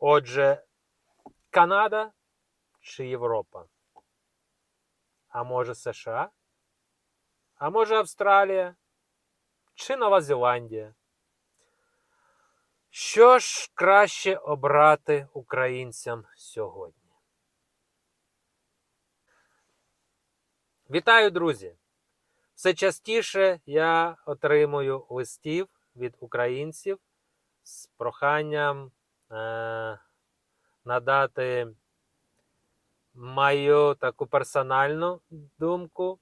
Отже, Канада чи Європа? А може США? А може Австралія? Чи Нова Зеландія? Що ж краще обрати українцям сьогодні? Вітаю, друзі! Все частіше я отримую листів від українців з проханням надати мою таку персональну думку,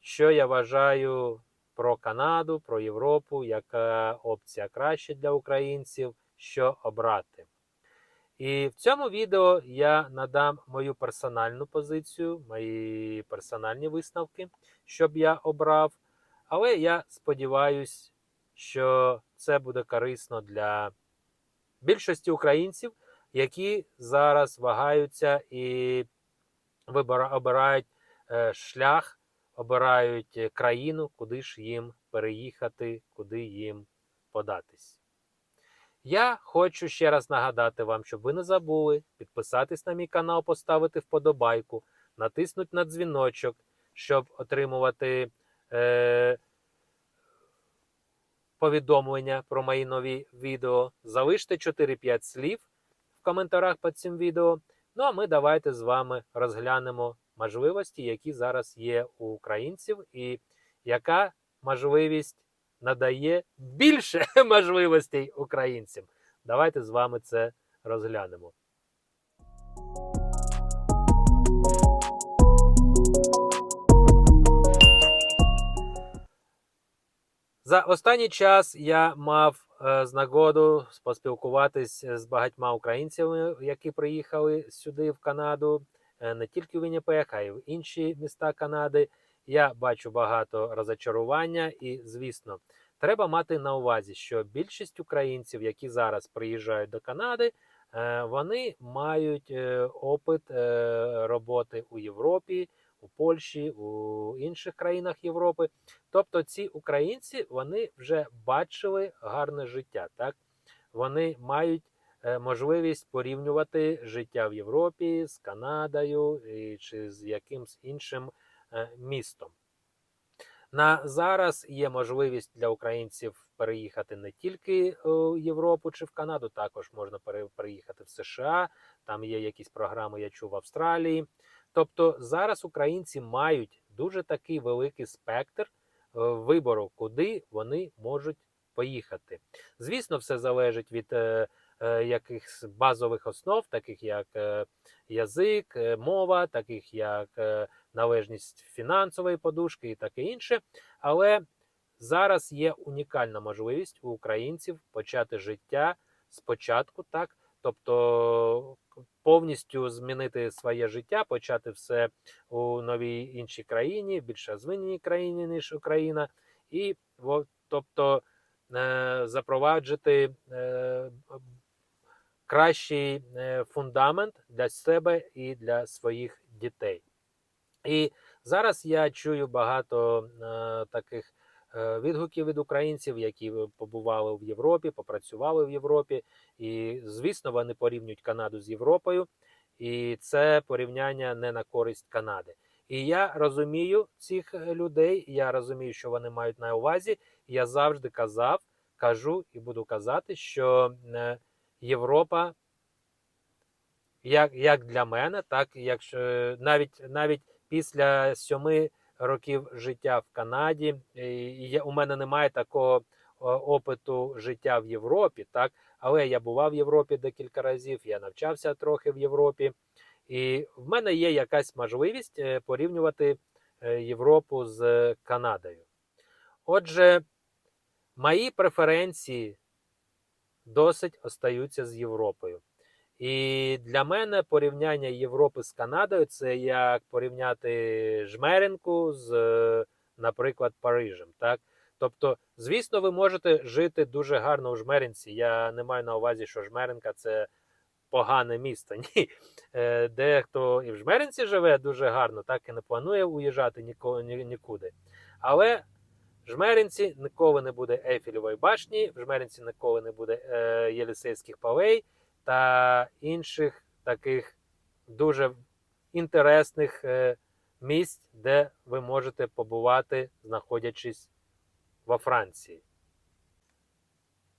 що я вважаю про Канаду, про Європу, яка опція краще для українців, що обрати. І в цьому відео я надам мою персональну позицію, мої персональні висновки, щоб я обрав. Але я сподіваюся, що це буде корисно для більшості українців, які зараз вагаються і обирають е, шлях, обирають е, країну, куди ж їм переїхати, куди їм податись. Я хочу ще раз нагадати вам, щоб ви не забули підписатись на мій канал, поставити вподобайку, натиснути на дзвіночок, щоб отримувати е, повідомлення про мої нові відео. Залиште 4-5 слів в коментарях під цим відео. Ну а ми давайте з вами розглянемо можливості, які зараз є у українців, і яка можливість надає більше можливостей українцям. Давайте з вами це розглянемо. За останній час я мав е, з нагоду поспілкуватись з багатьма українцями, які приїхали сюди в Канаду, е, не тільки в Вінніпег, а й в інші міста Канади. Я бачу багато розочарування, і звісно, треба мати на увазі, що більшість українців, які зараз приїжджають до Канади, е, вони мають е, опит е, роботи у Європі, у Польщі, у інших країнах Європи. Тобто ці українці вони вже бачили гарне життя. Так вони мають е, можливість порівнювати життя в Європі з Канадою чи з якимсь іншим е, містом. На зараз є можливість для українців переїхати не тільки у Європу чи в Канаду, також можна переїхати в США. Там є якісь програми, я чув в Австралії. Тобто зараз українці мають дуже такий великий спектр е, вибору, куди вони можуть поїхати. Звісно, все залежить від е, е, якихось базових основ, таких як е, язик, е, мова, таких як е, належність фінансової подушки і таке інше. Але зараз є унікальна можливість у українців почати життя спочатку, так тобто повністю змінити своє життя, почати все у новій іншій країні, більш розвиненій країні, ніж Україна, і тобто е, запроваджити е, кращий е, фундамент для себе і для своїх дітей. І зараз я чую багато таких відгуків від українців, які побували в Європі, попрацювали в Європі. І, звісно, вони порівнюють Канаду з Європою, і це порівняння не на користь Канади. І я розумію цих е, людей, я розумію, що вони мають на увазі. Я завжди казав, кажу і буду казати, що е, Європа, як, як для мене, так якщо навіть навіть після сьоми років життя в Канаді, і я, у мене немає такого опиту життя в Європі, так але я бував в Європі декілька разів, я навчався трохи в Європі, і в мене є якась можливість е, порівнювати е, Європу з Канадою. Отже, мої преференції досить остаються з Європою. І для мене порівняння Європи з Канадою це як порівняти Жмеринку з, е, наприклад, Парижем. Так? Тобто, звісно, ви можете жити дуже гарно у Жмеринці. Я не маю на увазі, що Жмеринка це погане місто. Ні. Е, Дехто і в Жмеринці живе дуже гарно, так і не планує уїжджати нікуди. Але в Жмеринці ніколи не буде Ейфелевої башні, в Жмеринці ніколи не буде е, Єлісейських полей. Та інших таких дуже інтересних е, місць, де ви можете побувати, знаходячись во Франції.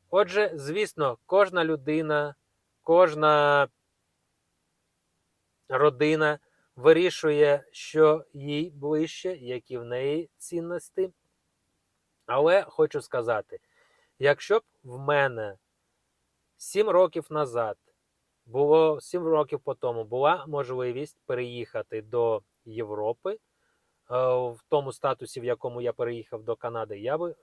Отже, звісно, кожна людина, кожна родина вирішує, що їй ближче, які в неї цінності. Але хочу сказати, якщо б в мене 7 років назад було 7 років по тому була можливість переїхати до Європи е, в тому статусі, в якому я переїхав до Канади, я би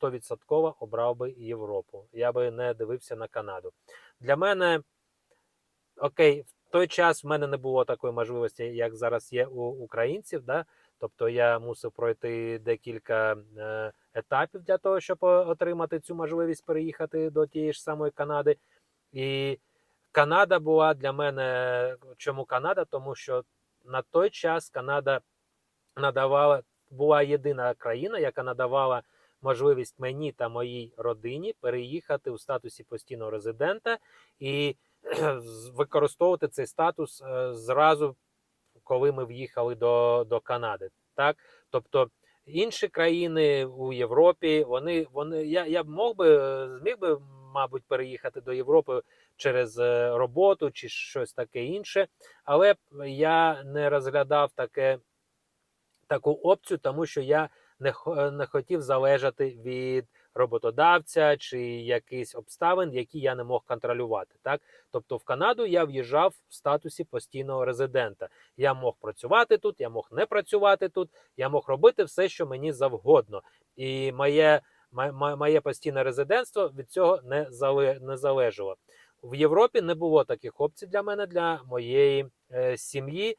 100% обрав би Європу. Я би не дивився на Канаду. Для мене окей, в той час в мене не було такої можливості, як зараз є у українців. Да? Тобто я мусив пройти декілька е, етапів для того, щоб отримати цю можливість переїхати до тієї ж самої Канади. І Канада була для мене. Чому Канада? Тому що на той час Канада надавала була єдина країна, яка надавала можливість мені та моїй родині переїхати у статусі постійного резидента і використовувати цей статус е, зразу, коли ми в'їхали до, до Канади. Так, тобто. Інші країни у Європі, вони вони я я мог би зміг би, мабуть, переїхати до Європи через е, роботу чи щось таке інше, але я не розглядав таке таку опцію, тому що я не не хотів залежати від роботодавця чи якихось обставин, які я не мог контролювати. Так, тобто в Канаду я в'їжджав в статусі постійного резидента. Я мог працювати тут, я мог не працювати тут, я мог робити все, що мені завгодно, і моє моє постійне резидентство від цього не не залежало. В Європі не було таких опцій для мене, для моєї е, сім'ї,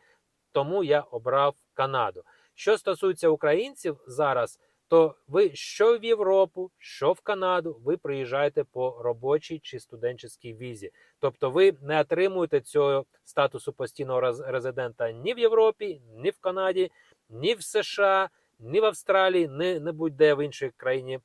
тому я обрав Канаду. Що стосується українців зараз, то ви що в Європу, що в Канаду, ви приїжджаєте по робочій чи студентській візі. Тобто ви не отримуєте цього статусу постійного резидента ні в Європі, ні в Канаді, ні в США, ні в Австралії, ні, ні будь-де в іншій країні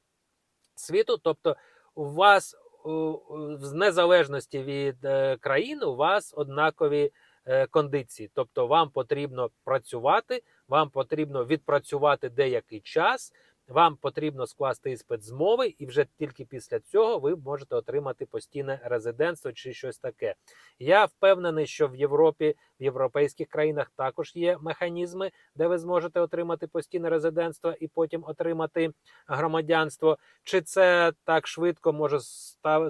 світу. Тобто, у вас в незалежності від е, країни у вас однакові е, кондиції. Тобто, вам потрібно працювати, вам потрібно відпрацювати деякий час. Вам потрібно скласти іспит з мови, і вже тільки після цього ви можете отримати постійне резидентство чи щось таке. Я впевнений, що в Європі, в європейських країнах також є механізми, де ви зможете отримати постійне резидентство і потім отримати громадянство. Чи це так швидко може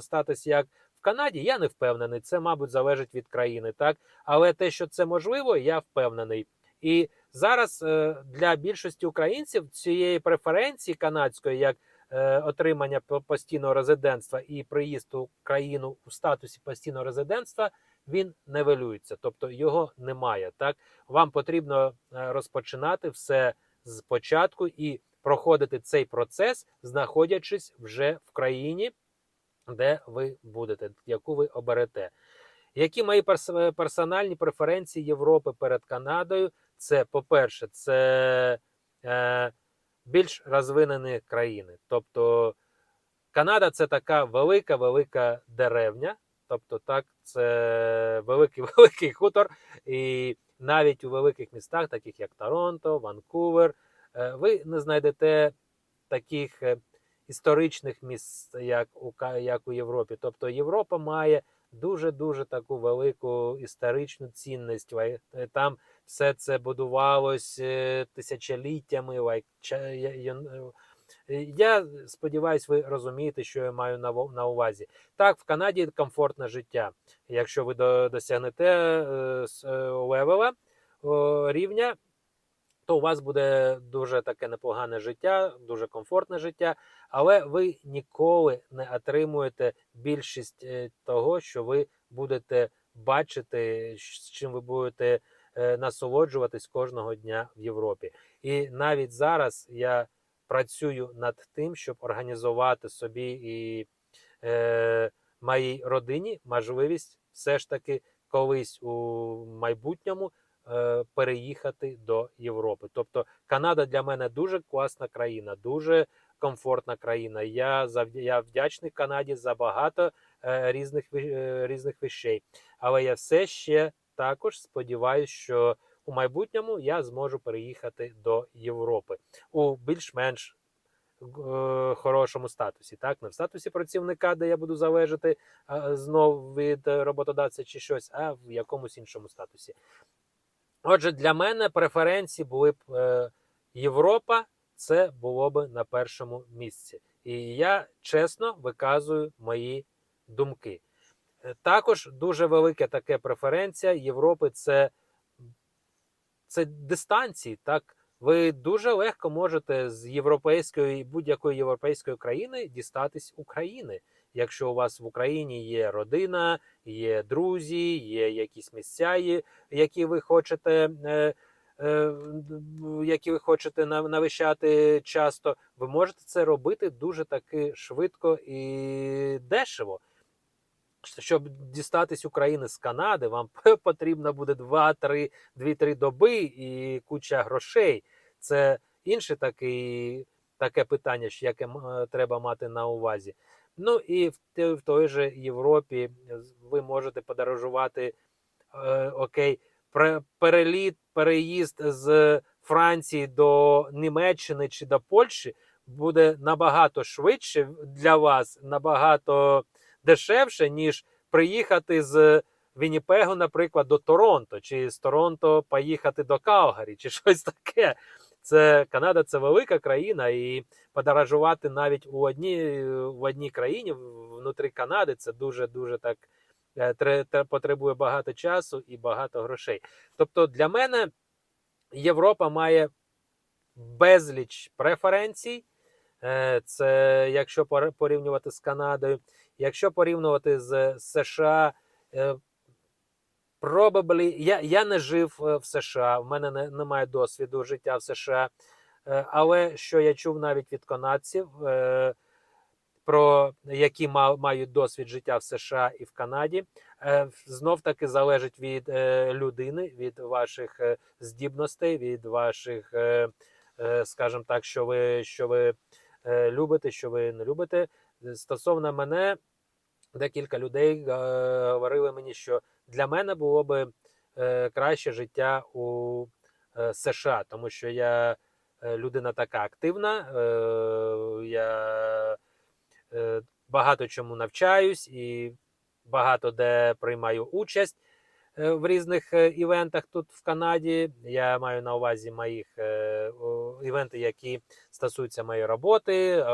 статися, як в Канаді? Я не впевнений. Це, мабуть, залежить від країни, так але те, що це можливо, я впевнений. І зараз е, для більшості українців цієї преференції канадської, як е, отримання постійного резидентства і приїзд у країну у статусі постійного резидентства, він невелюється, тобто його немає. Так вам потрібно е, розпочинати все з початку і проходити цей процес, знаходячись вже в країні, де ви будете, яку ви оберете. Які мої персональні преференції Європи перед Канадою? Це, по-перше, це е, більш розвинені країни. Тобто Канада це така велика, велика деревня. Тобто, так, це великий великий хутор. І навіть у великих містах, таких як Торонто, Ванкувер, е, ви не знайдете таких е, історичних місць, як у як у Європі. Тобто Європа має дуже-дуже таку велику історичну цінність. Е, там все це будувалось е, тисячоліттями. Я сподіваюся, ви розумієте, що я маю на увазі. Так, в Канаді комфортне життя. Якщо ви досягнете е, левела рівня, то у вас буде дуже таке непогане життя, дуже комфортне життя, але ви ніколи не отримуєте більшість е, того, що ви будете бачити, з чим ви будете е, насолоджуватись кожного дня в Європі. І навіть зараз я працюю над тим, щоб організувати собі і е, моїй родині можливість все ж таки колись у майбутньому. Е, переїхати до Європи. Тобто Канада для мене дуже класна країна, дуже комфортна країна. Я я вдячний Канаді за багато е, різних, е, різних вещей. Але я все ще також сподіваюся, що у майбутньому я зможу переїхати до Європи у більш-менш хорошому статусі. Так, не в статусі працівника, де я буду залежати знов від роботодавця чи щось, а в якомусь іншому статусі. Отже, для мене преференції були б е, Європа, це було б на першому місці. І я чесно виказую мої думки. Е, Також дуже велика таке преференція Європи це, це дистанції. Так? Ви дуже легко можете з європейської будь-якої європейської країни дістатись України. Якщо у вас в Україні є родина, є друзі, є якісь місця, які ви хочете. е, е, Які ви хочете навищати часто, ви можете це робити дуже таки швидко і дешево. Щоб дістатись України з Канади, вам потрібно буде 2-3 2-3 доби і куча грошей. Це інше такий, таке питання, яке е, треба мати на увазі. Ну і в, те- в той же Європі ви можете подорожувати е, окей, переліт, переїзд з Франції до Німеччини чи до Польщі буде набагато швидше для вас, набагато дешевше, ніж приїхати з Вінніпегу, наприклад, до Торонто, чи з Торонто поїхати до Калгарі, чи щось таке. Це Канада це велика країна, і подорожувати навіть у одній, в одній країні внутрі Канади це дуже дуже так е, тре- тре- потребує багато часу і багато грошей. Тобто для мене Європа має безліч преференцій. Е, Це якщо порівнювати з Канадою, якщо порівнювати з США, е, probably, я, я не жив е, в США, в мене не, немає досвіду життя в США. Е, Але що я чув навіть від канадців, е, про які мають досвід життя в США і в Канаді, знов таки залежить від людини, від ваших здібностей, від ваших, скажімо так, що ви, що ви любите, що ви не любите. Стосовно мене, декілька людей говорили мені, що для мене було би е, краще життя у е, США, тому що я е, людина така активна, я багато чому навчаюсь і багато де приймаю участь в різних івентах тут в Канаді. Я маю на увазі моїх івенти, які стосуються моєї роботи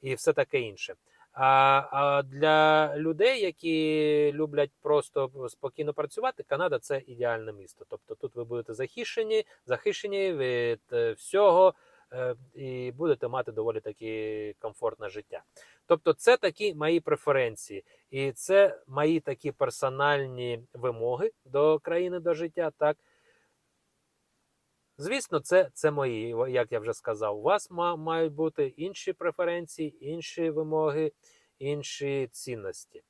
і все таке інше. А, а для людей, які люблять просто спокійно працювати, Канада це ідеальне місто. Тобто тут ви будете захищені, захищені від е, всього е, і будете мати доволі таки комфортне життя. Тобто, це такі мої преференції, і це мої такі персональні вимоги до країни до життя. Так, звісно, це, це мої, як я вже сказав. У вас ма- мають бути інші преференції, інші вимоги, інші цінності.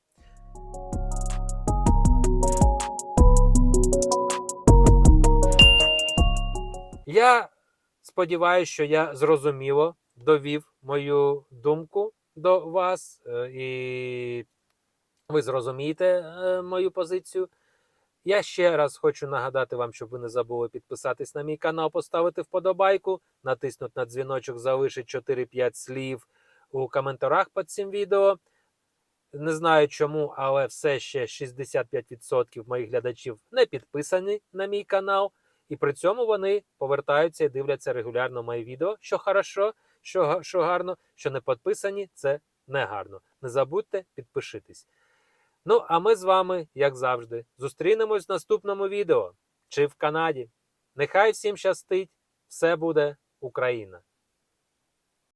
Я сподіваюся, що я зрозуміло довів мою думку до вас, е, і ви зрозумієте е, мою позицію. Я ще раз хочу нагадати вам, щоб ви не забули підписатись на мій канал, поставити вподобайку, натиснути на дзвіночок, залишити 4-5 слів у коментарях під цим відео. Не знаю чому, але все ще 65% моїх глядачів не підписані на мій канал, і при цьому вони повертаються і дивляться регулярно мої відео, що хорошо, що, що гарно, що не підписані, це не гарно. Не забудьте підпишитись. Ну, а ми з вами, як завжди, зустрінемось в наступному відео чи в Канаді. Нехай всім щастить, все буде Україна!